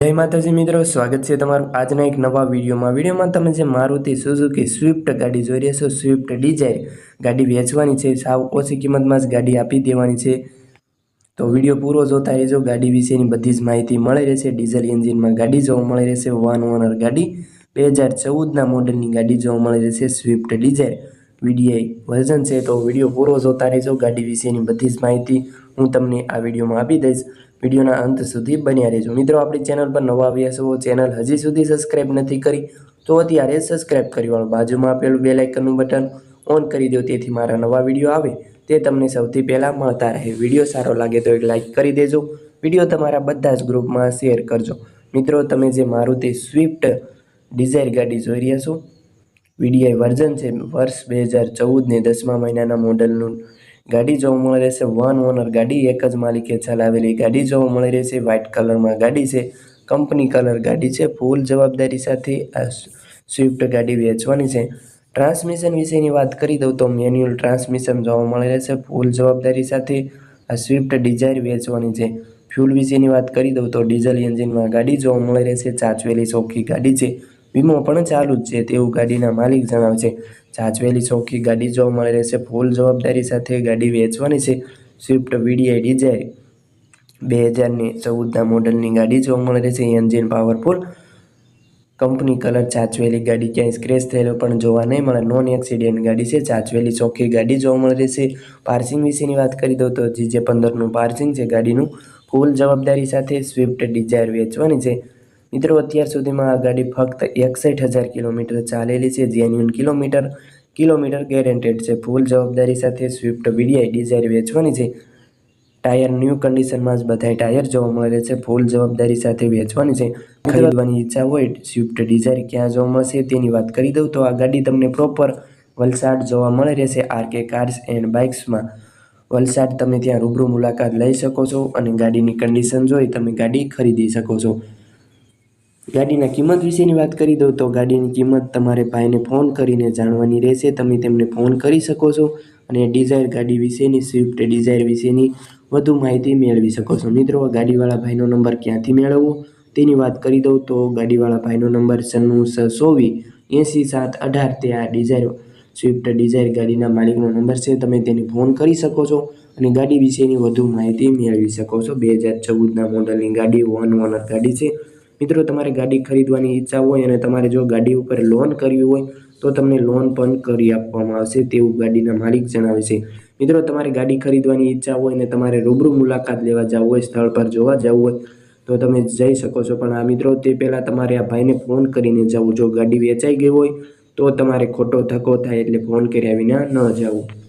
જય માતાજી મિત્રો, સ્વાગત છે તમારું આજના એક નવા વિડીયોમાં. વિડીયોમાં તમે જે મારુતિ સુઝુકી સ્વિફ્ટ ગાડી જોઈ રહ્યા છો, સ્વિફ્ટ ડિઝાયર ગાડી વેચવાની છે, સાવ ઓછી કિંમતમાં જ ગાડી આપી દેવાની છે. તો વીડિયો પૂરો જોતા રહેજો, ગાડી વિશેની બધી જ માહિતી મળી રહેશે. ડીઝલ એન્જિનમાં ગાડી જોવા મળી રહેશે, વન ઓનર ગાડી, બે હજાર ચૌદના મોડલની ગાડી જોવા મળી રહેશે, સ્વિફ્ટ ડિઝાયર વીડીઆઈ વર્ઝન છે. તો વીડિયો પૂરો જોતા રહેજો, ગાડી વિશેની બધી જ માહિતી હું તમને આ વિડીયોમાં આપી દઈશ. વિડીયોના અંત સુધી બન્યા રહેજો. મિત્રો, આપણી ચેનલ પર નવા આવ્યા છો, ચેનલ હજી સુધી સબસ્ક્રાઈબ નથી કરી, તો અત્યારે સબસ્ક્રાઇબ કરી વાળો. બાજુમાં આપેલું બે લાઇકનનું બટન ઓન કરી દો, તેથી મારા નવા વીડિયો આવે, તે તમને સૌથી પહેલાં મળતા રહે. વીડિયો સારો લાગે તો એક લાઇક કરી દેજો. વીડિયો તમારા બધા જ ગ્રુપમાં શેર કરજો. મિત્રો, તમે જે મારુતિ સ્વિફ્ટ ડિઝાયર ગાડી જોઈ રહ્યા છો, વીડીઆઈ વર્ઝન છે, વર્ષ બે હજાર ચૌદને દસમા મહિનાના મોડલનું ગાડી જોવા મળી રહેશે વન ઓનર ગાડી, એક જ માલિકે ચલાવેલી ગાડી જોવા મળી રહેશે વ્હાઇટ કલરમાં ગાડી છે કંપની કલર ગાડી છે ફૂલ જવાબદારી સાથે આ સ્વિફ્ટ ગાડી વેચવાની છે. ટ્રાન્સમિશન વિશેની વાત કરી દઉં તો મેન્યુઅલ ટ્રાન્સમિશન જોવા મળી રહેશે ફૂલ જવાબદારી સાથે આ સ્વિફ્ટ ડિઝાયર વેચવાની છે. ફ્યુલ વિશેની વાત કરી દઉં તો ડીઝલ એન્જિનમાં ગાડી જોવા મળી રહેશે, ચાચવેલી ચોખ્ખી ગાડી છે, વીમો પણ ચાલુ જ છે, તેવું ગાડીના માલિક જણાવે છે ચાચવેલી ચોખ્ખી ગાડી જોવા મળી રહેશે ફૂલ જવાબદારી સાથે ગાડી વેચવાની છે. સ્વિફ્ટ વીડીઆઈ ડિઝાયર બે હજારની ચૌદના મોડલની ગાડી જોવા મળી રહેશે એન્જિન પાવરફુલ. કંપની કલર ચાચવેલી ગાડી ક્યાંય સ્ક્રેચ થયેલો પણ જોવા નહીં મળે. નોન એક્સિડેન્ટ ગાડી છે. ચાચવેલી ચોખ્ખી ગાડી જોવા મળી રહેશે પાર્સિંગ વિશેની વાત કરી દઉં તો જીજે પંદરનું પાર્સિંગ છે ગાડીનું. ફૂલ જવાબદારી સાથે સ્વિફ્ટ ડિઝાયર વેચવાની છે. મિત્રો અત્યાર સુધીમાં આ ગાડી ફક્ત એકસઠ હજાર કિલોમીટર ચાલેલી છે. જેન્યુન કિલોમીટર કિલોમીટર ગેરેન્ટેડ છે. ફૂલ જવાબદારી સાથે સ્વિફ્ટ વીડીઆઈ ડિઝાયર વેચવાની છે ટાયર ન્યૂ કન્ડિશનમાં જ બધા ટાયર જોવા મળે છે. ફૂલ જવાબદારી સાથે વેચવાની છે. ખરીદવાની ઈચ્છા હોય સ્વિફ્ટ ડિઝાયર ક્યાં જોવા મળશે તેની વાત કરી દઉં તો આ ગાડી તમને પ્રોપર વલસાડ જોવા મળે રહેશે. આરકે કાર્સ એન્ડ બાઇક્સમાં વલસાડ તમે ત્યાં રૂબરૂ મુલાકાત લઈ શકો છો અને ગાડીની કન્ડિશન જોઈ તમે ગાડી ખરીદી શકો છો. ગાડીના કિંમત વિશેની વાત કરી દઉં તો ગાડીની કિંમત તમારે ભાઈને ફોન કરીને જાણવાની રહેશે. તમે તેમને ફોન કરી શકો છો અને ડિઝાયર ગાડી વિશેની, સ્વિફ્ટ ડિઝાયર વિશેની વધુ માહિતી મેળવી શકો છો. મિત્રો ગાડીવાળા ભાઈનો નંબર ક્યાંથી મેળવવો? તેની વાત કરી દઉં તો ગાડીવાળા ભાઈનો નંબર છન્નું સોવી એંસી સાત અઢાર તે આ ડિઝાયર, સ્વિફ્ટ ડિઝાયર ગાડીના માલિકનો નંબર છે. તમે તેને ફોન કરી શકો છો અને ગાડી વિશેની વધુ માહિતી મેળવી શકો છો. બે હજાર ચૌદના મોડલની ગાડી વન ઓનર ગાડી છે. મિત્રો, તમારે ગાડી ખરીદવાની ઈચ્છા હોય અને તમારે જો ગાડી ઉપર લોન કરવી હોય, તો તમને લોન પણ કરી આપવામાં આવશે તેવું ગાડીના માલિક જણાવે છે. મિત્રો, તમારે ગાડી ખરીદવાની ઈચ્છા હોય અને તમારે રૂબરૂ મુલાકાત લેવા જવું હોય, સ્થળ પર જોવા જવું હોય, તો તમે જઈ શકો છો. પણ આ મિત્રો, તે પહેલાં તમારે આ ભાઈને ફોન કરીને જવું. જો ગાડી વેચાઈ ગઈ હોય, તો તમારે ખોટો ધક્કો થાય એટલે ફોન કર્યા વિના ન જવું.